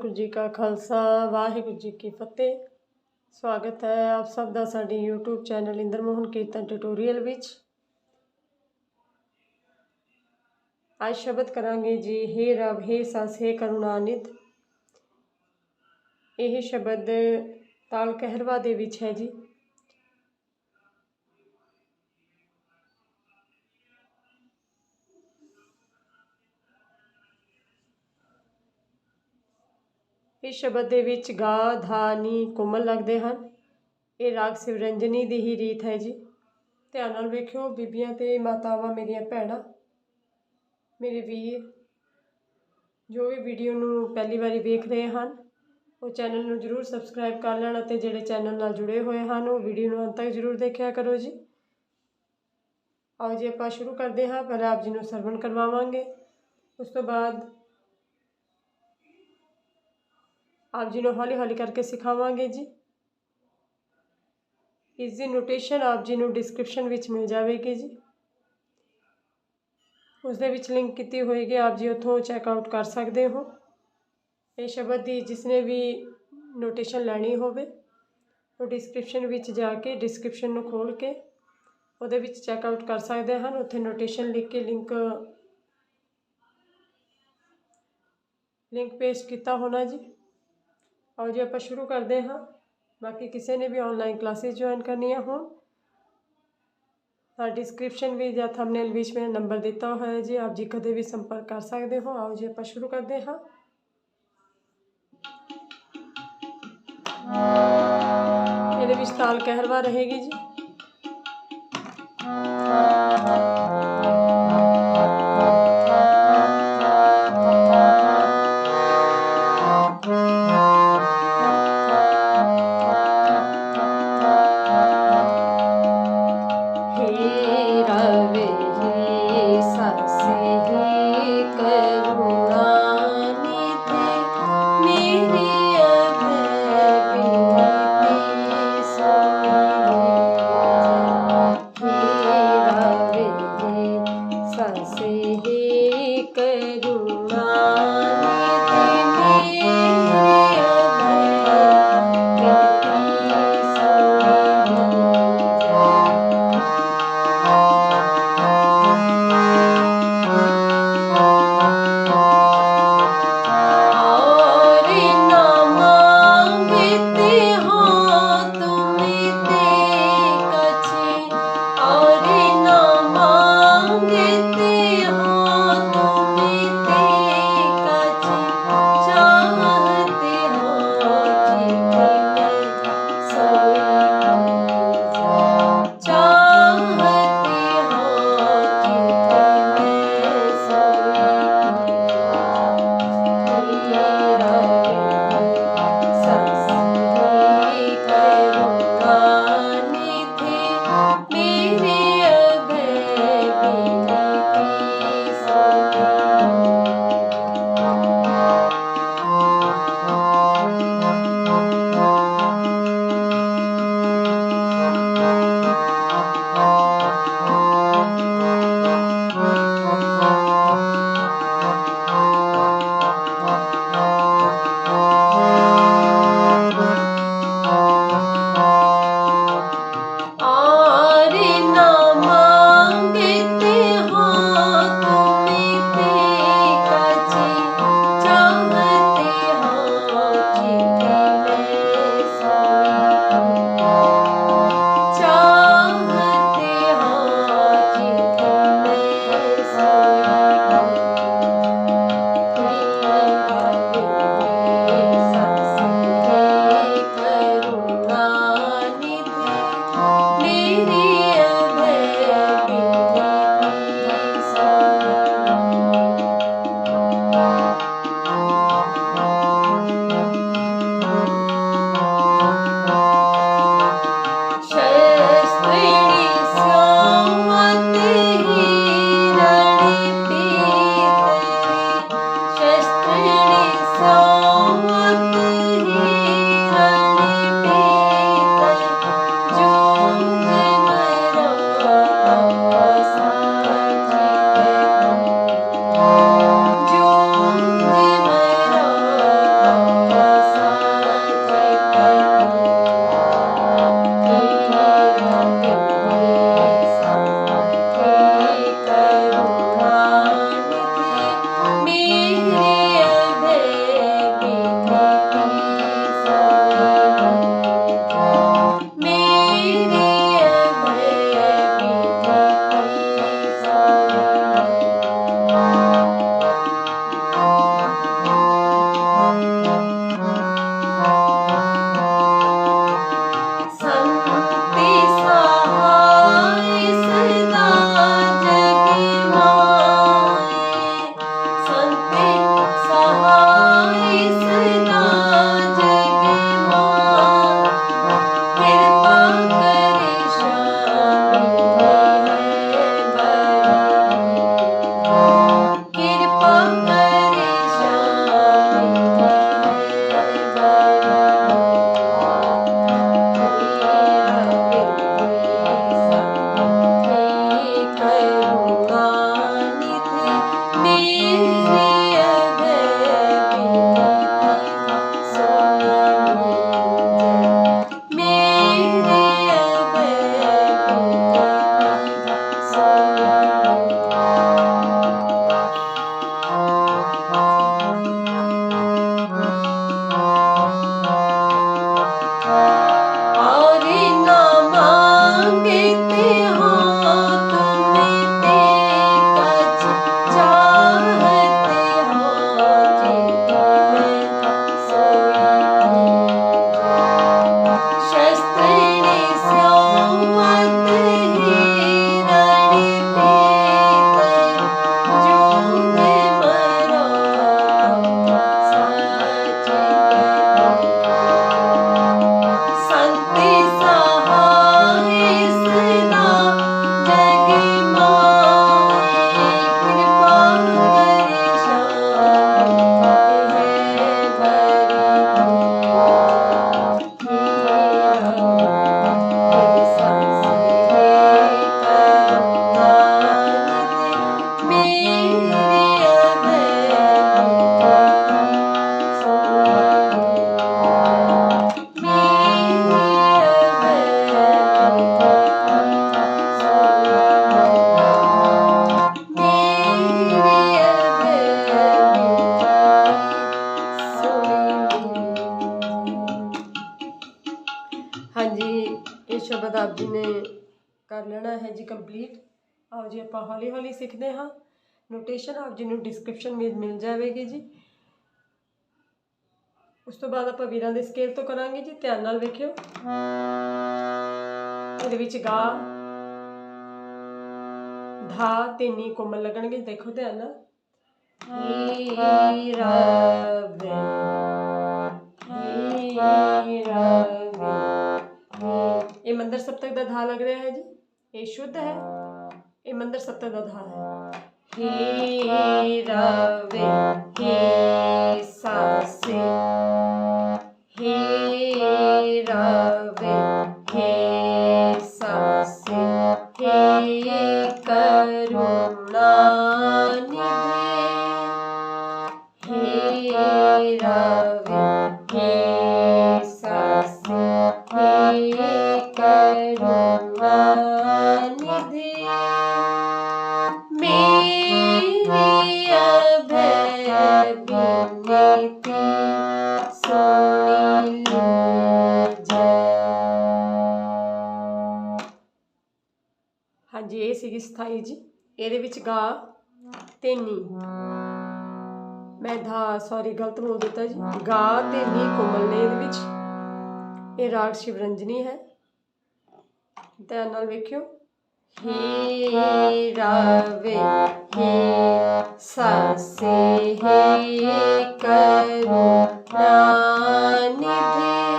ਵਾਹਿਗੁਰੂ ਜੀ ਕਾ ਖਾਲਸਾ ਵਾਹਿਗੁਰੂ ਜੀ ਕੀ ਫਤਿਹ ਸਵਾਗਤ ਹੈ ਆਪ ਸਭ ਦਾ ਸਾਡੇ YouTube channel Inder Mohan Kirtan tutorial ਵਿੱਚ ਅੱਜ ਸ਼ਬਦ ਕਰਾਂਗੇ ਜੀ हे ਰਬ हे ਸਸ हे ਕਰੁਣਾਨਿਧ ਇਹ ਸ਼ਬਦ ਤਾਲ ਕਹਿਰਵਾ ਦੇ ਵਿੱਚ ਹੈ ਜੀ ਇਸ ਸ਼ਬਦ ਦੇ ਵਿੱਚ ਗਾ, ਧਾ, ਨੀ, ਕੋਮਲ ਲੱਗਦੇ ਹਨ। ਇਹ ਰਾਗ ਸਿਵਰੰਜਨੀ ਦੀ ਹੀ ਰੀਤ ਹੈ ਜੀ। ਧਿਆਨ ਨਾਲ ਵੇਖਿਓ, ਬੀਬੀਆਂ ਤੇ ਮਾਤਾਵਾਂ ਮੇਰੀਆਂ ਭੈਣਾਂ, ਮੇਰੇ ਵੀਰ, ਜੋ ਵੀ ਵੀਡੀਓ ਨੂੰ ਪਹਿਲੀ ਵਾਰੀ ਵੇਖ ਰਹੇ ਹਨ, ਉਹ ਚੈਨਲ ਨੂੰ ਜਰੂਰ ਸਬਸਕ੍ਰਾਈਬ ਕਰ ਲੈਣ ਅਤੇ ਜਿਹੜੇ ਚੈਨਲ ਨਾਲ ਜੁੜੇ ਹੋਏ ਹਨ, ਉਹ ਵੀਡੀਓ ਨੂੰ ਅੰਤ ਤੱਕ ਜਰੂਰ ਦੇਖਿਆ ਕਰੋ ਜੀ। ਆਓ ਜੀ, ਆਪਾਂ ਸ਼ੁਰੂ ਕਰਦੇ ਹਾਂ ਪਹਿਲਾਂ ਆਪ ਜੀ ਨੂੰ ਸਰਵਣ ਕਰਵਾਵਾਂਗੇ। ਉਸ ਤੋਂ ਬਾਅਦ ਆਪ ਜੀ ਨੂੰ ਹੌਲੀ ਹੌਲੀ ਕਰਕੇ ਸਿਖਾਵਾਂਗੇ ਜੀ। ਇਸ ਦੀ ਨੋਟੇਸ਼ਨ ਆਪ ਜੀ ਨੂੰ ਡਿਸਕ੍ਰਿਪਸ਼ਨ ਵਿੱਚ ਮਿਲ ਜਾਵੇਗੀ ਜੀ। ਉਸ ਦੇ ਵਿੱਚ ਲਿੰਕ ਕੀਤੀ ਹੋਏਗੀ, ਆਪ ਜੀ ਉੱਥੋਂ ਚੈੱਕ ਆਊਟ ਕਰ ਸਕਦੇ ਹੋ। ਇਹ ਸ਼ਬਦ ਦੀ ਜਿਸਨੇ ਵੀ ਨੋਟੇਸ਼ਨ ਲੈਣੀ ਹੋਵੇ, ਉਹ ਡਿਸਕ੍ਰਿਪਸ਼ਨ ਵਿੱਚ ਜਾ ਕੇ ਡਿਸਕ੍ਰਿਪਸ਼ਨ ਨੂੰ ਖੋਲ ਕੇ ਉਹਦੇ ਵਿੱਚ ਚੈੱਕ ਆਊਟ ਕਰ ਸਕਦੇ ਹਨ। ਉੱਥੇ ਨੋਟੇਸ਼ਨ ਲਿਖ ਕੇ ਲਿੰਕ ਲਿੰਕ ਪੇਸਟ ਕੀਤਾ ਹੋਣਾ ਜੀ। ਆਓ ਜੀ ਆਪਾਂ ਸ਼ੁਰੂ ਕਰਦੇ ਹਾਂ। ਬਾਕੀ ਕਿਸੇ ਨੇ ਵੀ ਆਨਲਾਈਨ ਕਲਾਸਿਸ ਜੁਆਇਨ ਕਰਨੀਆਂ ਹੋਣ, ਤਾਂ ਡਿਸਕ੍ਰਿਪਸ਼ਨ ਵਿੱਚ ਜਾਂ ਥੰਬਨੇਲ ਵਿੱਚ ਮੇਰਾ ਨੰਬਰ ਦਿੱਤਾ ਹੋਇਆ ਹੈ ਜੀ, ਆਪ ਜੀ ਕਦੇ ਵੀ ਸੰਪਰਕ ਕਰ ਸਕਦੇ ਹੋ। ਆਓ ਜੀ ਆਪਾਂ ਸ਼ੁਰੂ ਕਰਦੇ ਹਾਂ। ਇਹਦੇ ਵਿੱਚ ਤਾਲ ਕਹਿਰਵਾ ਰਹੇਗੀ ਜੀ। see. Oh. ਕਰ ਲੈਣਾ ਹੈ ਜੀ ਕੰਪਲੀਟ ਆਓ ਜੀ ਆਪਾਂ ਹੌਲੀ ਹੌਲੀ ਸਿੱਖਦੇ ਹਾਂ। ਨੋਟੇਸ਼ਨ ਆਪ ਜੀ ਨੂੰ ਡਿਸਕ੍ਰਿਪਸ਼ਨ ਵਿੱਚ ਮਿਲ ਜਾਵੇਗੀ ਜੀ। ਉਸ ਤੋਂ ਬਾਅਦ ਆਪਾਂ ਵੀਰਾਂ ਦੇ ਸਕੇਲ ਤੋਂ ਕਰਾਂਗੇ ਜੀ। ਧਿਆਨ ਨਾਲ ਵੇਖਿਓ। ਇਹਦੇ ਵਿੱਚ ਗਾ, ਧਾ ਤੇ ਕੋਮਲ ਲੱਗਣਗੇ। ਦੇਖੋ ਧਿਆਨ ਨਾਲ। ਹੀ ਰਵੇ ਹੀ ਰਵੇ ਇਹ ਮੰਦਰ ਸਪਤਕ ਦਾ ਧਾ ਲੱਗ ਰਿਹਾ ਹੈ ਜੀ ਇਹ ਸ਼ੁੱਧ ਹੈ ਇਹ ਮੰਦਰ ਸਪਤਕ ਦਾ ਧਾ ਹੈ ਹੀ ਰਵੇ ਹੀ ਸਾਸੇ ਹੀ ਰਵੇ ਹੀ ਸਾਸੇ ਹੀ ਕਰੁਣਾ ਨਿਧੇ ਹੀ ਰਵੇ ਹਾਂਜੀ, ਇਹ ਸੀਗੀ ਸਥਾਈ ਜੀ। ਇਹਦੇ ਵਿੱਚ ਗਾ ਤੇ ਨੀ ਮੈਂ ਧਾ ਸੌਰੀ ਗਲਤ ਬੋਲ ਦਿੱਤਾ ਜੀ। ਗਾ ਤੇ ਨੀ ਕੋਮਲ ਨੇ ਇਹਦੇ ਵਿੱਚ। ਇਹ ਰਾਗ ਸ਼ਿਵਰੰਜਨੀ ਹੈ। ਧਿਆਨ ਨਾਲ ਵੇਖਿਓ। ਹੀ ਰਵੇ, ਹੀ ਸਾਸੇ, ਹੀ ਕਰੁਣਾ ਨਿਧੇ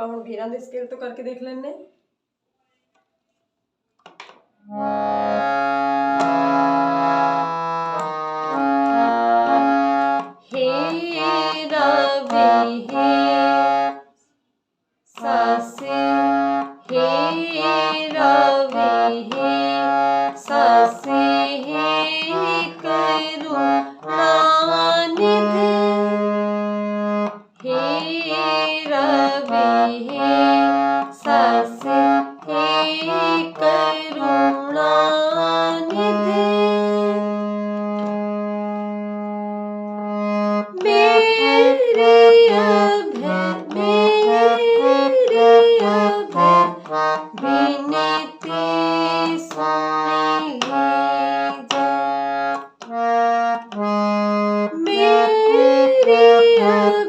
ਆਪਾਂ ਹੁਣ ਵੀਰਾਂ ਦੇ ਸਕੇਲ ਤੋਂ ਕਰਕੇ ਦੇਖ ਲੈਣੇ हे you.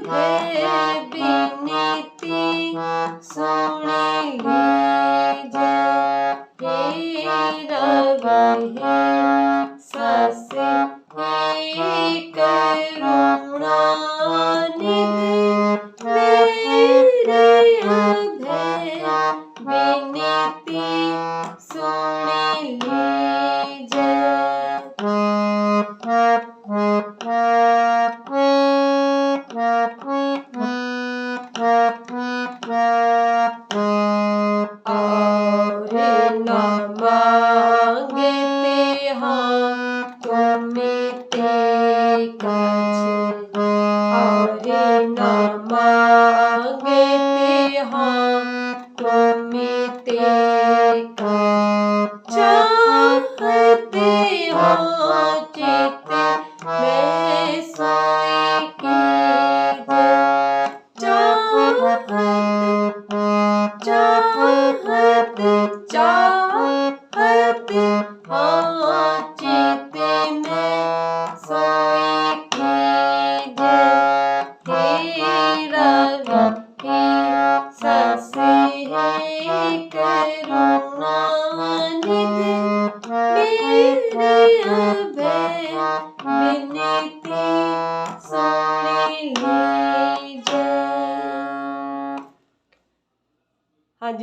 Música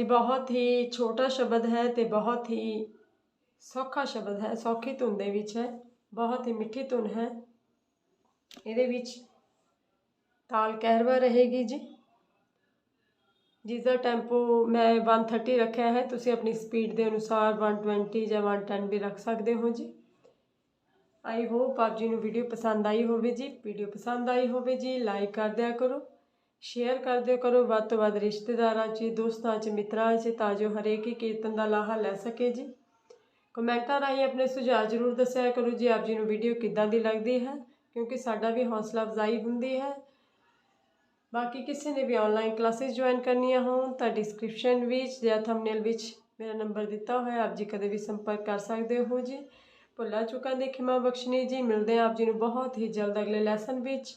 ਬਹੁਤ ਹੀ ਛੋਟਾ ਸ਼ਬਦ ਹੈ ਤੇ ਬਹੁਤ ਹੀ ਸੌਖਾ ਸ਼ਬਦ ਹੈ, ਸੌਖੀ ਧੁਨ ਦੇ ਵਿੱਚ ਹੈ, ਬਹੁਤ ਹੀ ਮਿੱਠੀ ਧੁਨ ਹੈ। ਇਹਦੇ ਵਿੱਚ ਤਾਲ ਕਹਿਰਵਾ ਰਹੇਗੀ ਜੀ। ਜਿਸ ਦਾ ਟੈਂਪੋ ਮੈਂ 130 ਰੱਖਿਆ ਹੈ, ਤੁਸੀਂ ਆਪਣੀ ਸਪੀਡ ਦੇ ਅਨੁਸਾਰ 120 ਜਾਂ 110 ਵੀ ਰੱਖ ਸਕਦੇ ਹੋ ਜੀ। ਆਈ ਹੋਪ ਆਪ ਜੀ ਨੂੰ ਵੀਡੀਓ ਪਸੰਦ ਆਈ ਹੋਵੇ ਜੀ। ਵੀਡੀਓ ਪਸੰਦ ਆਈ ਹੋਵੇ ਜੀ ਲਾਈਕ ਕਰ ਦਿਆ ਕਰੋ। ਸ਼ੇਅਰ ਕਰ ਦਿਆ ਕਰੋ ਵੱਧ ਤੋਂ ਵੱਧ ਰਿਸ਼ਤੇਦਾਰਾਂ 'ਚ, ਦੋਸਤਾਂ 'ਚ, ਮਿੱਤਰਾਂ 'ਚ, ਤਾਂ ਜੋ ਹਰੇਕ ਹੀ ਕੀਰਤਨ ਦਾ ਲਾਹਾ ਲੈ ਸਕੇ ਜੀ। ਕਮੈਂਟਾਂ ਰਾਹੀਂ ਆਪਣੇ ਸੁਝਾਅ ਜ਼ਰੂਰ ਦੱਸਿਆ ਕਰੋ ਜੀ ਆਪ ਜੀ ਨੂੰ ਵੀਡੀਓ ਕਿੱਦਾਂ ਦੀ ਲੱਗਦੀ ਹੈ, ਕਿਉਂਕਿ ਸਾਡਾ ਵੀ ਹੌਸਲਾ ਅਫਜ਼ਾਈ ਹੁੰਦੀ ਹੈ। ਬਾਕੀ ਕਿਸੇ ਨੇ ਵੀ ਆਨਲਾਈਨ ਕਲਾਸਿਸ ਜੁਆਇਨ ਕਰਨੀਆਂ ਹੋਣ, ਤਾਂ ਡਿਸਕ੍ਰਿਪਸ਼ਨ ਵਿੱਚ ਜਾਂ ਥੰਬਨੇਲ ਵਿੱਚ ਮੇਰਾ ਨੰਬਰ ਦਿੱਤਾ ਹੋਇਆ, ਆਪ ਜੀ ਕਦੇ ਵੀ ਸੰਪਰਕ ਕਰ ਸਕਦੇ ਹੋ ਜੀ। ਭੁੱਲਾ ਚੁੱਕਾਂ ਦੇ ਖਿਮਾ ਬਖਸ਼ਣੀ ਜੀ, ਮਿਲਦੇ ਹਾਂ ਆਪ ਜੀ ਨੂੰ ਬਹੁਤ ਹੀ ਜਲਦ ਅਗਲੇ ਲੈਸਨ ਵਿੱਚ।